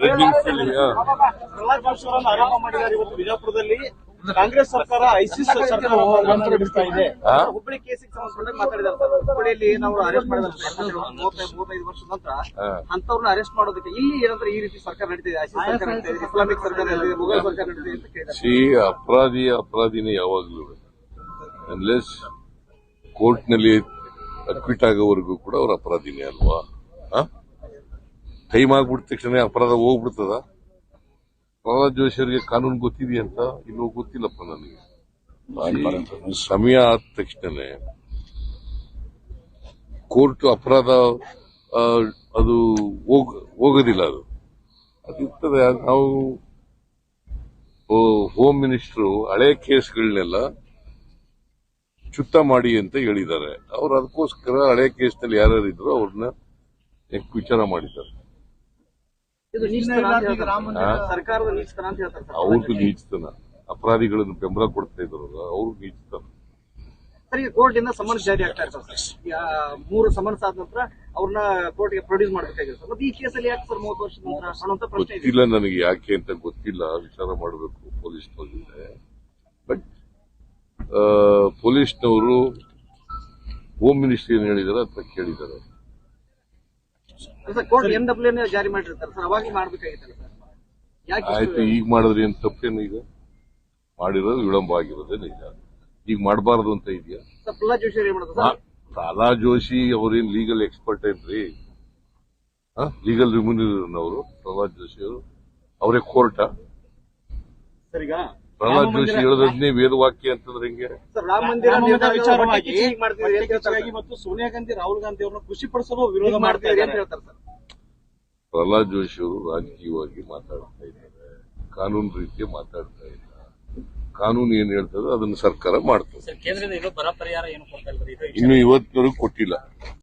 ಪ್ರಹ್ಲಾದ್ ಜೋಶಿ ಅವರನ್ನು ಆರೋಪ ಮಾಡಿದ್ದಾರೆ ಇವತ್ತು ಬಿಜಾಪುರದಲ್ಲಿ ಕಾಂಗ್ರೆಸ್ ಸರ್ಕಾರ ಐಸಿಸ್ ಸರ್ಕಾರ ನಡೆಸ್ತಾ ಇದೆ? ಹುಬ್ಬಳ್ಳಿ ಕೇಸಿಗೆ ಸಂಬಂಧಪಟ್ಟ ಮಾತಾಡಿದಾರೆ ಸರ್ ಹುಬ್ಬಳ್ಳಿಯಲ್ಲಿ ನಾವು ಅರೆಸ್ಟ್ ಮಾಡಿದ್ರೆ ಮೂವತ್ತೈದು ವರ್ಷದ ನಂತರ. ಅಂತವ್ರನ್ನ ಅರೆಸ್ಟ್ ಮಾಡೋದಕ್ಕೆ ಇಲ್ಲಿ ಏನಂದ್ರೆ ಈ ರೀತಿ ಸರ್ಕಾರ ನಡೀತಿದೆ ಐಸಿಸ್ ಸರ್ಕಾರ ನಡೀತಿದೆ ಇಸ್ಲಾಮಿಕ್ ಸರ್ಕಾರ ನಡೀತಿದೆ ಮೊಘಲ್ ಸರ್ಕಾರ ನಡೀತಿದೆ ಅಂತ ಕೇಳಿದ್ದಾರೆ ಅಪರಾಧಿ ಅಪರಾಧಿನೇ ಯಾವಾಗ್ಲೂ ಕೋರ್ಟ್ನಲ್ಲಿ ಅಕ್ವಿಟ್ ಆಗೋವರೆಗೂ ಕೂಡ ಅವ್ರ ಅಪರಾಧಿನೇ ಅಲ್ವಾ ಟೈಮ್ ಆಗ್ಬಿಟ್ಟ ತಕ್ಷಣ ಅಪರಾಧ ಹೋಗ್ಬಿಡ್ತದ? ಪ್ರಹ್ಲಾದ್ ಜೋಶಿ ಅವರಿಗೆ ಕಾನೂನು ಗೊತ್ತಿದೆಯಂತ ಇನ್ನೂ ಗೊತ್ತಿಲ್ಲಪ್ಪ ನನಗೆ. ಸಮಯ ಆದ ತಕ್ಷಣ ಕೋರ್ಟ್ ಅಪರಾಧ ಅದು ಹೋಗ್- ಹೋಗೋದಿಲ್ಲ ಅದು. ಅದಿರ್ತದೆ ನಾವು ಹೋಮ್ ಮಿನಿಸ್ಟ್ರು ಹಳೆ ಕೇಸ್ಗಳನ್ನೆಲ್ಲ ಚುತ್ತ ಮಾಡಿ ಅಂತ ಹೇಳಿದ್ದಾರೆ. ಅವ್ರು ಅದಕ್ಕೋಸ್ಕರ ಹಳೆ ಕೇಸ್ನಲ್ಲಿ ಯಾರ್ಯಾರು ಇದ್ರು ಅವ್ರನ್ನ ವಿಚಾರ ಮಾಡಿದ್ದಾರೆ ಇದು ನೀಚತನ ಅಂತ ಹೇಳ್ತಾರೆ ಸರ್. ಸರ್ಕಾರದ ನೀಚತನ ಅಂತ ಹೇಳ್ತಾರೆ ಸರ್. ಅವ್ರದ್ದು ನೀಚತನ ಅಪರಾಧಿಗಳನ್ನು ಬೆಂಬಲ ಕೊಡ್ತಾ ಇದ್ರು ಅವ್ರು ನೀಚತನ. ಸರ್ ಈಗ ಕೋರ್ಟ್ ಇಂದ ಸಮನ್ಸ್ ಜಾರಿ ಆಗ್ತಾ ಇರ್ತಾರೆ ಸರ್. ಮೂರು ಸಮನ್ಸ್ ಆದ ನಂತರ ಅವ್ರನ್ನ ಕೋರ್ಟ್ಗೆ ಪ್ರೊಡ್ಯೂಸ್ ಮಾಡಬೇಕಾಗಿದೆ ಸರ್. ಮತ್ತೆ ಈ ಕೇಸಲ್ಲಿ ಯಾಕೆ ಸರ್ ಮೂವತ್ತು ವರ್ಷದ ನಂತರ ಅನ್ನೋಂಥ ಪ್ರಶ್ನೆ ಇದೆ? ಗೊತ್ತಿಲ್ಲ ನನಗೆ ಯಾಕೆ ಅಂತ ಗೊತ್ತಿಲ್ಲ. ವಿಚಾರ ಮಾಡಬೇಕು ಪೊಲೀಸ್ನವ್ರ ಜೊತೆ. ಬಟ್ ಪೊಲೀಸ್ನವರು ಹೋಮ್ ಮಿನಿಸ್ಟ್ರಿ ಏನ್ ಹೇಳಿದಾರೆ ಅಂತ ಕೇಳಿದ್ದಾರೆ. ಕೋರ್ಟ್ ಎನ್ ಡಬ್ಲ್ಯೂ ಜಾರಿ ಮಾಡಿರ್ತಾರೆ. ಸರ್ ಅವಾಗ ಮಾಡ್ಬೇಕಾಗಿತ್ತಲ್ಲ ಸರ್ ಯಾಕೆ ಆಯ್ತು ಈಗ ಮಾಡಿದ್ರೆ ಏನ್ ತಪ್ಪೇನು ಈಗ? ಮಾಡಿರೋದು ವಿಳಂಬ ಆಗಿರೋದೇ ನಿಜ ಈಗ ಮಾಡಬಾರದು ಅಂತ ಇದೆಯಾ? ಸರ್ ಪ್ರಹ್ಲಾದ್ ಜೋಶಿ ಅವ್ರೇನ್ ಲೀಗಲ್ ಎಕ್ಸ್ಪರ್ಟ್ ಏನ್ರಿ? ಲೀಗಲ್ ರಿಮ್ಯೂನರ್ ಅವರು ಪ್ರಹ್ಲಾದ್ ಜೋಶಿ ಅವರು. ಅವರೇ ಕೋರ್ಟ ಸರಿಗಾ ಪ್ರಹ್ಲಾದ್ ಜೋಶಿ ಹೇಳೋದನ್ನೇ ವೇದವಾಕ್ಯ ಅಂತಂದ್ರೆ ಹಿಂಗೆ? ಸರ್ ರಾಮ ಮಂದಿರ ವಿಚಾರವಾಗಿ ಮತ್ತು ಸೋನಿಯಾ ಗಾಂಧಿ ರಾಹುಲ್ ಗಾಂಧಿ ಅವರನ್ನು ಖುಷಿಪಡಿಸಲು. ವಿರೋಧ ಮಾಡ್ತಾರೆ ಅಂತ ಇದ್ದಾರೆ. ಹೇಳ್ತಾರೆ ಸರ್? ಪ್ರಹ್ಲಾದ್ ಜೋಶಿ ಅವರು ರಾಜಕೀಯವಾಗಿ ಮಾತಾಡ್ತಾ ಇದ್ದಾರೆ. ಕಾನೂನು ರೀತಿಯ ಮಾತಾಡ್ತಾ ಇಲ್ಲ. ಕಾನೂನು ಏನ್ ಹೇಳ್ತದೆ ಅದನ್ನ ಸರ್ಕಾರ ಮಾಡ್ತದೆ. ಸರ್ ಕೇಂದ್ರದಿಂದ ಇದು ಬರ ಏನು ಕೊಡ್ತಾ ಇದು ಇನ್ನು ಇವತ್ತಿನವರೆಗೂ ಕೊಟ್ಟಿಲ್ಲ.